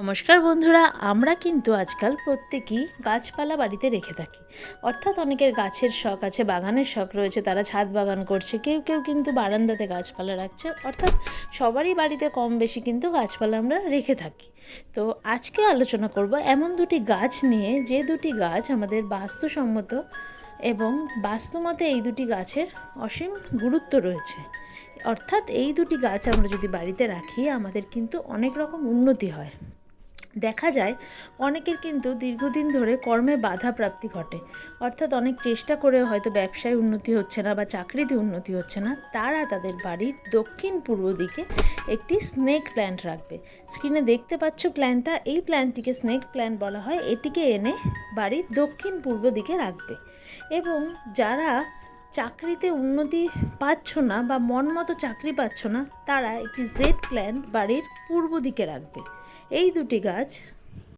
নমস্কার বন্ধুরা, আমরা কিন্তু আজকাল প্রত্যেকেই গাছপালা বাড়িতে রেখে থাকি। অর্থাৎ অনেকের গাছের শখ আছে, বাগানের শখ রয়েছে, তারা ছাদ বাগান করছে, কেউ কেউ কিন্তু বারান্দাতে গাছপালা রাখছে। অর্থাৎ সবারই বাড়িতে কম বেশি কিন্তু গাছপালা আমরা রেখে থাকি। তো আজকে আলোচনা করব এমন দুটি গাছ নিয়ে, যে দুটি গাছ আমাদের বাস্তুসম্মত এবং বাস্তুমতে এই দুটি গাছের অসীম গুরুত্ব রয়েছে। অর্থাৎ এই দুটি গাছ আমরা যদি বাড়িতে রাখি, আমাদের কিন্তু অনেক রকম উন্নতি হয়। দেখা যায়, অনেকের কিন্তু দীর্ঘদিন ধরে কর্মে বাধা প্রাপ্তি ঘটে। অর্থাৎ অনেক চেষ্টা করে হয়তো ব্যবসায় উন্নতি হচ্ছে না বা চাকরিতে উন্নতি হচ্ছে না। তারা তাদের বাড়ির দক্ষিণ পূর্ব দিকে একটি স্নেক প্ল্যান্ট রাখবে। স্ক্রিনে দেখতে পাচ্ছ প্ল্যান্টটা, এই প্ল্যান্টটিকে স্নেক প্ল্যান্ট বলা হয়। এটিকে এনে বাড়ির দক্ষিণ পূর্ব দিকে রাখবে। এবং যারা চাকরিতে উন্নতি পাচ্ছ না বা মন মতো চাকরি পাচ্ছ না, তারা একটি জেড প্ল্যান বাড়ির পূর্ব দিকে রাখবে। এই দুটি গাছ